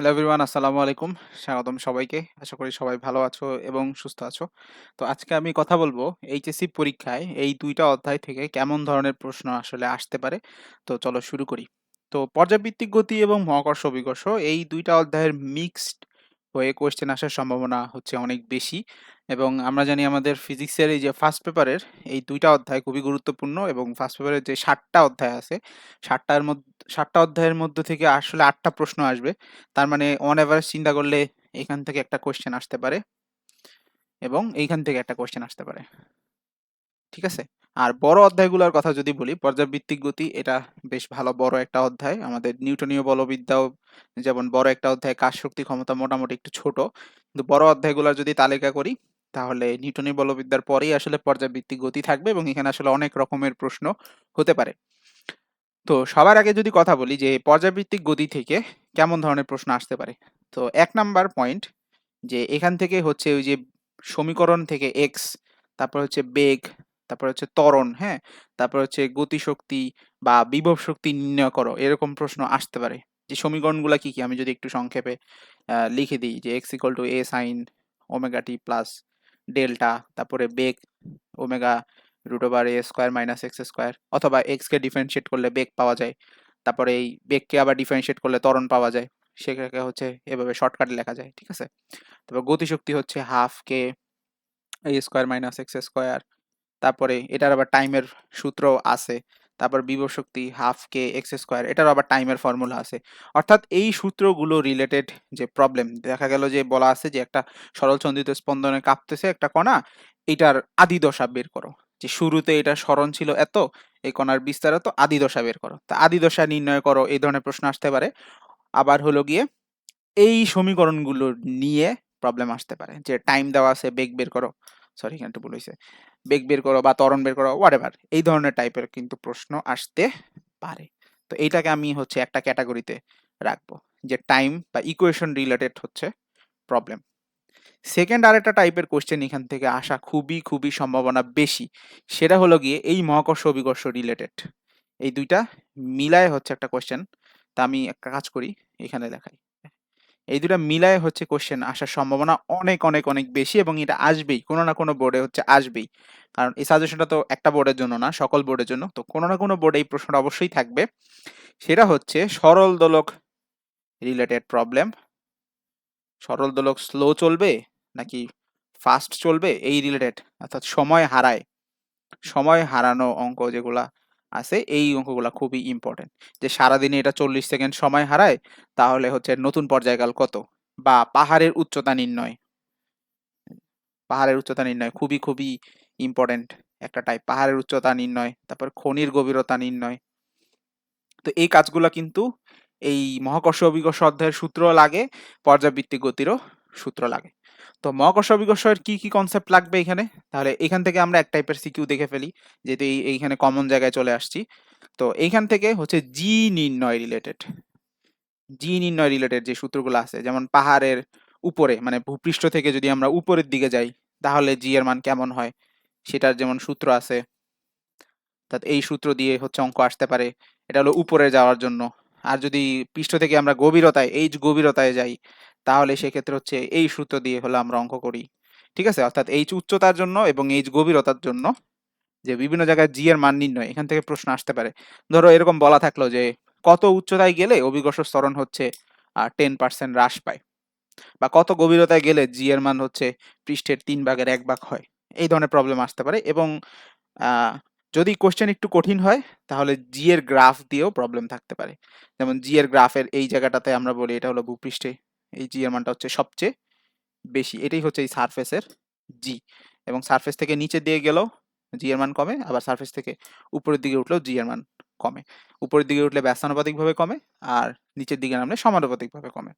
Hello everyone আসসালামু আলাইকুম স্বাগতম সবাইকে। আশা করি সবাই ভালো আছো এবং সুস্থ আছো। তো আজকে আমি কথা বলব এইচএসসি পরীক্ষায় এই দুইটা অধ্যায় থেকে কেমন ধরনের প্রশ্ন আসলে আসতে পারে। তো চলো শুরু করি। তো পর্যাবৃত্তিক গতি এবং মহাকর্ষ অভিকর্ষ এই দুইটা অধ্যায়ের মিক্সড হয়ে কোয়েশ্চেন আসার সম্ভাবনা হচ্ছে অনেক বেশি এবং আমরা জানি আমাদের ফিজিক্সের এই যে ফার্স্ট পেপারের এই দুইটা অধ্যায় খুবই গুরুত্বপূর্ণ এবং ফার্স্ট পেপারের যে ষাটটা অধ্যায় আছে, ষাটটার মধ্যে ষাটটা অধ্যায়ের মধ্যে থেকে আসলে আটটা প্রশ্ন আসবে। তার মানে অন এভারেজ চিন্তা করলে এখান থেকে একটা কোয়েশ্চেন আসতে পারে এবং এইখান থেকে একটা কোয়েশ্চেন আসতে পারে। ঠিক আছে? আর বড় অধ্যায়গুলোর কথা যদি বলি পর্যাবৃত্তিক গতি, এটা বেশ ভালো বড় একটা অধ্যায়। আমাদের নিউটনীয় বলবিদ্যাও যেমন বড় একটা অধ্যায়, কাজ শক্তি ক্ষমতা মোটামুটি একটু ছোট। কিন্তু বড় অধ্যায়গুলোর যদি তালিকা করি, তাহলে নিউটনীয় বলবিদ্যার পরেই আসলে পর্যাবৃত্তিক গতি থাকবে এবং এখানে আসলে অনেক রকমের প্রশ্ন হতে পারে। তো সবার আগে যদি কথা বলি যে পর্যাবৃত্তিক গতি থেকে কেমন ধরনের প্রশ্ন আসতে পারে? তো এক নাম্বার পয়েন্ট যে এখান থেকে হচ্ছে ওই যে সমীকরণ থেকে এক্স তারপর হচ্ছে বেগ, তারপর হচ্ছে ত্বরণ হ্যাঁ? তারপর হচ্ছে গতিশক্তি বা বিভব শক্তি নির্ণয় করো, এরকম প্রশ্ন আসতে পারে। যে সমীকরণগুলো কি কি? আমি যদি একটু সংক্ষেপে লিখে দিই যে X equal to A sine omega T plus delta তারপরে বেগ omega root over A square minus X square অথবা এক্সকে ডিফারেন্সিয়েট করলে বেগ পাওয়া যায়। তারপরে এই বেগকে আবার ডিফারেন্সিয়েট করলে ত্বরণ পাওয়া যায়। সেটাকে হচ্ছে এভাবে শর্টকাটে লেখা যায়, ঠিক আছে? তারপর গতিশক্তি হচ্ছে half K A square minus X square তারপরে এটার আবার টাইমের সূত্র আছে। তারপর বিভব শক্তি হাফ কে এক্স স্কোয়ার এটার আবার টাইমের ফর্মুলা আছে। অর্থাৎ এই সূত্রগুলো রিলেটেড যে প্রবলেম দেখা গেল যে বলা আছে যে একটা সরল চন্দিত স্পন্দনে কাঁপতেছে একটা কণা এটার আদি দশা বের করো। যে শুরুতে এটা স্মরণ ছিল এত, এই কণার বিস্তার এত, আদি দশা বের করো। তা আদি দশা নির্ণয় করো, এই ধরনের প্রশ্ন আসতে পারে। আবার হলো গিয়ে, এই সমীকরণগুলো নিয়ে প্রবলেম আসতে পারে। যে টাইম দেওয়া আছে, বেগ বের করো। সরি এখানে একটু ভুল হয়েছে। বেগ বের করো বা ত্বরণ বের করো হোয়াট এই ধরনের টাইপের কিন্তু প্রশ্ন আসতে পারে। তো এইটাকে আমি হচ্ছে একটা ক্যাটাগরিতে রাখব, যে টাইম বা ইকুয়েশন রিলেটেড হচ্ছে প্রবলেম সেকেন্ড আরেকটা টাইপের কোশ্চেন এখান থেকে আসা খুবই খুবই সম্ভাবনা বেশি। সেটা হলো গিয়ে এই মহাকর্ষ অভিকর্ষ রিলেটেড এই দুইটা মিলায় হচ্ছে একটা কোশ্চেন তা আমি একটা কাজ করি, এখানে দেখাই। এই দুটা মিলায় হচ্ছে কোশ্চেন আসার সম্ভাবনা অনেক অনেক অনেক বেশি এবং এটা আসবেই। কোনো না কোনো বোর্ডে হচ্ছে আসবেই। কারণ এই সাজেশনটা তো একটা বোর্ডের জন্য না, সকল বোর্ডের জন্য। তো কোনো না কোনো বোর্ডে এই প্রশ্নটা অবশ্যই থাকবে। সেটা হচ্ছে সরল দোলক রিলেটেড প্রবলেম সরল দোলক স্লো চলবে নাকি ফাস্ট চলবে? এই রিলেটেড অর্থাৎ সময় হারায়। সময় হারানো অঙ্ক যেগুলা আছে, এই অঙ্কগুলা খুবই ইম্পর্টেন্ট যে সারাদিনে এটা চল্লিশ সেকেন্ড সময় হারায়, তাহলে হচ্ছে নতুন পর্যায়কাল কত? বা পাহাড়ের উচ্চতা নির্ণয়। পাহাড়ের উচ্চতা নির্ণয় খুবই খুবই ইম্পর্টেন্ট একটা টাইপ পাহাড়ের উচ্চতা নির্ণয়, তারপর খনির গভীরতা নির্ণয়। তো এই কাজগুলো কিন্তু এই মহাকর্ষ অভিকর্ষ অধ্যায়ের সূত্র লাগে, পর্যাবৃত্তিক গতিরও সূত্র লাগে। তো মহাকর্ষ অভিকর্ষের কি কি কনসেপ্ট লাগবে এখানে? তাহলে এখান থেকে আমরা এক টাইপের সিকিউ দেখে ফেলি, যেহেতু এই, এইখানে কমন জায়গায় চলে আসছি। তো এইখান থেকে হচ্ছে জি নির্ণয় রিলেটেড জি নির্ণয় রিলেটেড যে সূত্রগুলো আছে, যেমন পাহাড়ের উপরে মানে ভূপৃষ্ঠ থেকে যদি আমরা উপরের দিকে যাই, তাহলে জি এর মান কেমন হয়? সেটার যেমন সূত্র আছে অর্থাৎ এই সূত্র দিয়ে হচ্ছে অঙ্ক আসতে পারে। এটা হলো উপরে যাওয়ার জন্য। আর যদি পৃষ্ঠ থেকে আমরা গভীরতায়, এইচ গভীরতায় যাই, তাহলে সেক্ষেত্রে হচ্ছে এই সূত্র দিয়ে হলো আমরা অঙ্ক করি। ঠিক আছে? অর্থাৎ এইচ উচ্চতার জন্য এবং এইচ গভীরতার জন্য যে বিভিন্ন জায়গায় জি এর মান নির্ণয়, এখান থেকে প্রশ্ন আসতে পারে। ধরো এরকম বলা থাকল যে কত উচ্চতায় গেলে অভিকর্ষ স্তরণ হচ্ছে টেন পার্সেন্ট হ্রাস পায় বা কত গভীরতায় গেলে জি এর মান হচ্ছে পৃষ্ঠের তিন ভাগের এক ভাগ হয়। এই ধরনের প্রবলেম আসতে পারে এবং যদি কোশ্চেন একটু কঠিন হয়, তাহলে জি এর গ্রাফ দিয়েও প্রবলেম থাকতে পারে। যেমন জি এর গ্রাফের এই জায়গাটাতে আমরা বলি, এটা হলো ভূপৃষ্ঠে। এই জি এর মানটা হচ্ছে সবচেয়ে বেশি, এটাই হচ্ছে এই সারফেসের জি এবং সারফেস থেকে নিচে দিয়ে গেলেও জি এর মান কমে, আবার সারফেস থেকে উপরের দিকে উঠলেও জি এর মান কমে। উপরের দিকে উঠলে ব্যস্তানুপাতিকভাবে কমে, আর নিচের দিকে নামলে সমানুপাতিকভাবে কমে।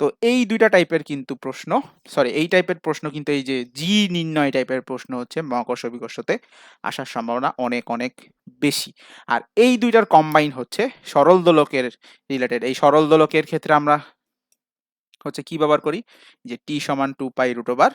তো এই দুইটা টাইপের কিন্তু প্রশ্ন সরি এই টাইপের প্রশ্ন কিন্তু এই যে জি নির্ণয় টাইপের প্রশ্ন হচ্ছে মহাকর্ষ বিকর্ষতে আসার সম্ভাবনা অনেক অনেক বেশি। আর এই দুইটার কম্বাইন হচ্ছে সরল দোলকের রিলেটেড এই সরল দোলকের ক্ষেত্রে আমরা হচ্ছে কি ব্যবহার করি? যে টি সমান two pi root over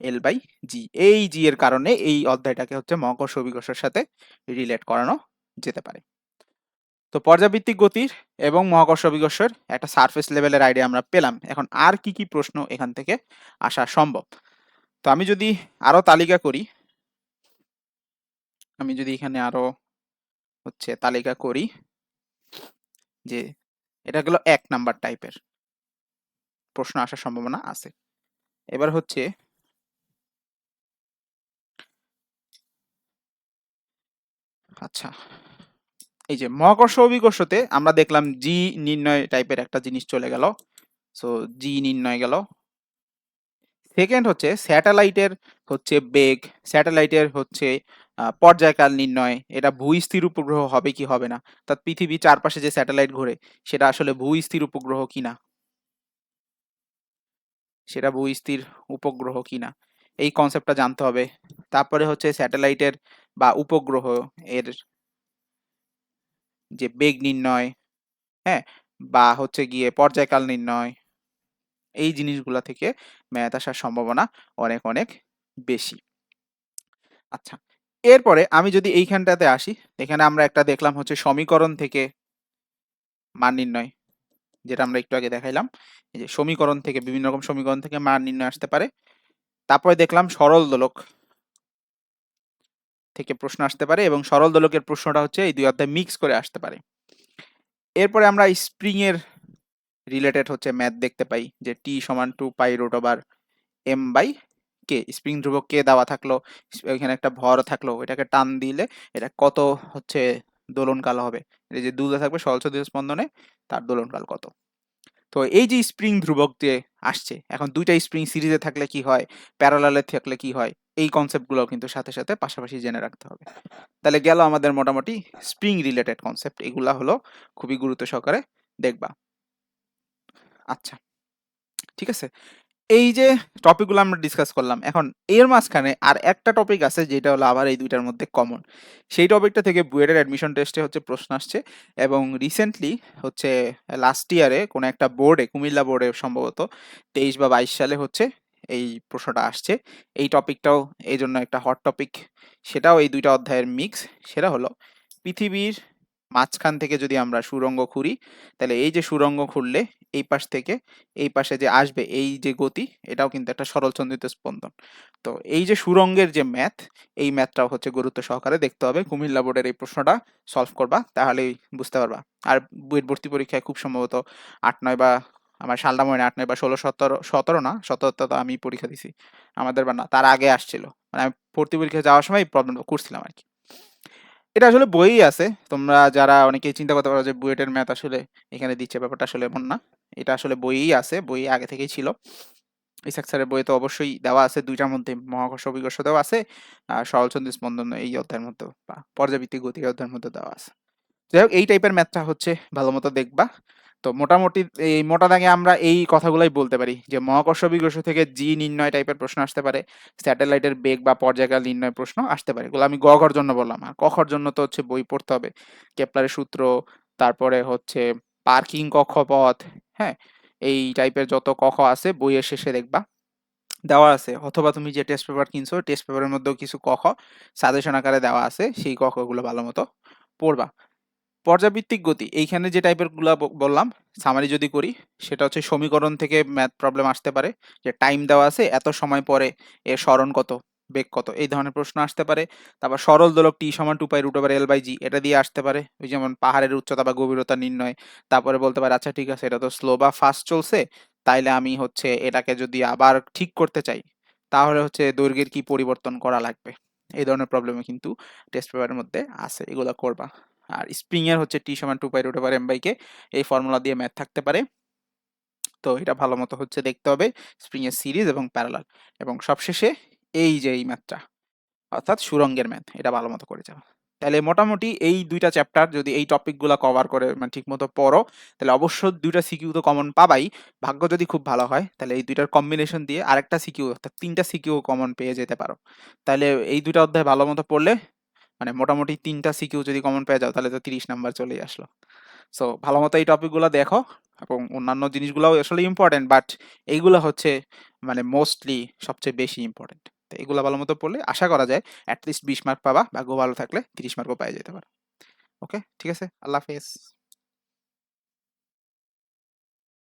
L by G এই জি এর কারণে এই অধ্যায়টাকে হচ্ছে মহাকর্ষ বিকর্ষের সাথে রিলেট করানো যেতে পারে। তো পর্যাবৃত্তিক গতির এবং মহাকর্ষ অভিকর্ষের একটা সারফেস লেভেলের আইডিয়া আমরা পেলাম। এখন আর কি কি প্রশ্ন এখান থেকে আসা সম্ভব? তো আমি যদি আরও তালিকা করি, আমি যদি এখানে আরও হচ্ছে তালিকা করি যে এটা গেল এক নাম্বার টাইপের। প্রশ্ন আসার সম্ভাবনা আছে। এবার হচ্ছে আচ্ছা। এই যে মহাকর্ষ অভিকর্ষতে আমরা দেখলাম জি নির্ণয় টাইপের একটা জিনিস চলে গেল। সো জি নির্ণয় গেল। সেকেন্ড হচ্ছে স্যাটেলাইটের হচ্ছে বেগ। স্যাটেলাইটের হচ্ছে পর্যায়কাল নির্ণয়। এটা ভূস্থির উপগ্রহ হবে কি হবে না? অর্থাৎ পৃথিবী চারপাশে যে স্যাটেলাইট ঘোরে, সেটা আসলে ভূস্থির উপগ্রহ কিনা সেটা ভূস্থির উপগ্রহ কিনা এই কনসেপ্টটা জানতে হবে। তারপরে হচ্ছে স্যাটেলাইটের বা উপগ্রহ এর যে বেগ নির্ণয় হ্যাঁ? বা হচ্ছে গিয়ে পর্যায়কাল নির্ণয়, এই জিনিসগুলা থেকে ম্যাথ আসার সম্ভাবনা অনেক অনেক বেশি। আচ্ছা এরপরে আমি যদি এইখানটাতে আসি, এখানে আমরা একটা দেখলাম হচ্ছে সমীকরণ থেকে মান নির্ণয়, যেটা আমরা একটু আগে দেখাইলাম। যে সমীকরণ থেকে বিভিন্ন রকম সমীকরণ থেকে মান নির্ণয় আসতে পারে। তারপরে দেখলাম সরল দোলক থেকে প্রশ্ন আসতে পারে এবং সরল দোলকের প্রশ্নটা হচ্ছে এই দুই অধ্যায় মিক্স করে আসতে পারে। এরপরে আমরা স্প্রিং এর রিলেটেড হচ্ছে ম্যাথ দেখতে পাই যে টি সমান two pi root over M by K spring ধ্রুবক কে দেওয়া থাকল, এখানে একটা ভর থাকল, এটাকে টান দিলে এটা কত হচ্ছে দোলনকাল হবে? এই যে দুলে থাকবে সহজ স্পন্দনে, তার দোলনকাল কত? তো এই যে স্প্রিং ধ্রুবক যে আসছে, এখন দুইটা স্প্রিং সিরিজে থাকলে কি হয়? প্যারালালে থাকলে কি হয়? এই কনসেপ্টগুলো কিন্তু সাথে সাথে পাশাপাশি জেনে রাখতে হবে। তাহলে গেল আমাদের মোটামুটি স্প্রিং রিলেটেড কনসেপ্ট এগুলা হলো খুবই গুরুত্ব সহকারে দেখবা। আচ্ছা ঠিক আছে। এই যে টপিকগুলো আমরা ডিসকাস করলাম, এখন এর মাঝখানে আর একটা টপিক আছে যেটা হলো আবার এই দুইটার মধ্যে কমন সেই টপিকটা থেকে বুয়েটের অ্যাডমিশন টেস্টে হচ্ছে প্রশ্ন আসছে এবং রিসেন্টলি হচ্ছে লাস্ট ইয়ারে কোনো একটা বোর্ডে কুমিল্লা বোর্ডে সম্ভবত তেইশ বা বাইশ সালে হচ্ছে এই প্রশ্নটা আসছে। এই টপিকটাও এই জন্য একটা হট টপিক সেটাও এই দুইটা অধ্যায়ের মিক্স সেটা হলো, পৃথিবীর মাঝখান থেকে যদি আমরা সুরঙ্গ খুঁড়ি, তাহলে এই যে সুরঙ্গ খুঁড়লে এই পাশ থেকে এই পাশে যে আসবে এই যে গতি, এটাও কিন্তু একটা সরলচন্দ্রিত স্পন্দন। তো এই যে সুরঙ্গের যে ম্যাথ এই ম্যাথটাও হচ্ছে গুরুত্ব সহকারে দেখতে হবে। কুমিল্লা বোর্ডের এই প্রশ্নটা সলভ করবা, তাহলেই বুঝতে পারবা। আর বুয়েট ভর্তি পরীক্ষায় খুব সম্ভবত আট, নয় বা আমার সালটা মনে আট নয় বা ষোলো, সতেরো সতেরো না, সতেরো তো আমি পরীক্ষা দিছি। আমাদের বা না তার আগে আসছিল। মানে আমি ভর্তি পরীক্ষা যাওয়ার সময় প্রবলেমটা করছিলাম আর কি এটা আসলে বইই আছে। তোমরা যারা অনেকেই চিন্তা করতে পারো যে বুয়েটের ম্যাথ আসলে এখানে দিচ্ছে, ব্যাপারটা আসলে এমন না। এটা আসলে বইই আছে, বই আগে থেকেই ছিল। ইসাক স্যারের বইয়ে তো অবশ্যই দেওয়া আছে, দুইটার মধ্যে মহাকর্ষ অভিকর্ষ দেওয়া আছে, আর সরলচন্দ্র স্পন্দন এই অধ্যায়ের মধ্যে বা পর্যাবৃত্তিক গতি অধ্যায়ের মধ্যে দেওয়া আছে। যাই হোক, এই টাইপের ম্যাথটা হচ্ছে ভালো মতো দেখবা। তো মোটামুটি এই মোটা দাগে আমরা এই কথাগুলাই বলতে পারি যে, মহাকর্ষ বিকর্ষ থেকে জি নির্ণয় টাইপের প্রশ্ন আসতে পারে, স্যাটেলাইটের বেগ বা পর্যায়কাল নির্ণয় প্রশ্ন আসতে পারে। এগুলো আমি গ ঘর জন্য বললাম, আর কখর জন্য তো হচ্ছে বই পড়তে হবে। কেপলারের সূত্র, তারপরে হচ্ছে পার্কিং কক্ষপথ হ্যাঁ? এই টাইপের যত কখ আছে, বইয়ের শেষে দেখবা, দেওয়া আছে। অথবা তুমি যে টেস্ট পেপার কিনছো টেস্ট পেপারের মধ্যেও কিছু কখ সাজেশন আকারে দেওয়া আছে, সেই কখগুলো ভালো মতো পড়বা। পর্যাবৃত্তিক গতি, এইখানে যে টাইপেরগুলা বললাম সামারি যদি করি, সেটা হচ্ছে সমীকরণ থেকে ম্যাথ প্রবলেম আসতে পারে, যে টাইম দেওয়া আছে, এত সময় পরে এর স্মরণ কত, বেগ কত, এই ধরনের প্রশ্ন আসতে পারে। তারপর সরল দোলক টি সমান two pi root over L by G এটা দিয়ে আসতে পারে, ওই যেমন পাহাড়ের উচ্চতা বা গভীরতা নির্ণয়। তারপরে বলতে পারে আচ্ছা ঠিক আছে, এটা তো স্লো বা ফাস্ট চলছে, তাইলে আমি হচ্ছে এটাকে যদি আবার ঠিক করতে চাই, তাহলে হচ্ছে দৈর্ঘ্যের কি পরিবর্তন করা লাগবে? এই ধরনের প্রবলেমও কিন্তু টেস্ট পেপারের মধ্যে আছে, এগুলো করবা। আর স্প্রিং এর হচ্ছে টি সমান two pi root over M by K এই ফর্মুলা দিয়ে ম্যাথ থাকতে পারে। তো এটা ভালো মতো হচ্ছে দেখতে হবে স্প্রিং এর সিরিজ এবং প্যারালাল এবং সবশেষে এই যে এই ম্যাথটা অর্থাৎ সুরঙ্গের ম্যাথ এটা ভালো মতো করে যাওয়া তাহলে মোটামুটি এই দুইটা চ্যাপ্টার যদি এই টপিকগুলো কভার করে মানে ঠিক মতো পড়ো, তাহলে অবশ্য দুইটা সিকিউ তো কমন পাবাই। ভাগ্য যদি খুব ভালো হয়, তাহলে এই দুইটার কম্বিনেশন দিয়ে আরেকটা সিকিউ অর্থাৎ তিনটা সিকিউ কমন পেয়ে যেতে পারো। তাহলে এই দুইটা অধ্যায় ভালো মতো পড়লে মানে মোটামুটি তিনটা সিকিউ যদি কমন পেয়ে যাও, তাহলে তো তিরিশ নাম্বার চলেই আসলো সো ভালো মতো এই টপিকগুলো দেখো এবং অন্যান্য জিনিসগুলোও আসলে ইম্পর্টেন্ট বাট এইগুলো হচ্ছে মানে মোস্টলি সবচেয়ে বেশি ইম্পর্টেন্ট তো এগুলো ভালো মতো পড়লে আশা করা যায় অ্যাটলিস্ট বিশ মার্ক পাবা, ভাগ্য ভালো থাকলে তিরিশ মার্কও পাওয়া যেতে পারে ওকে? ঠিক আছে? আল্লাহ হাফেজ।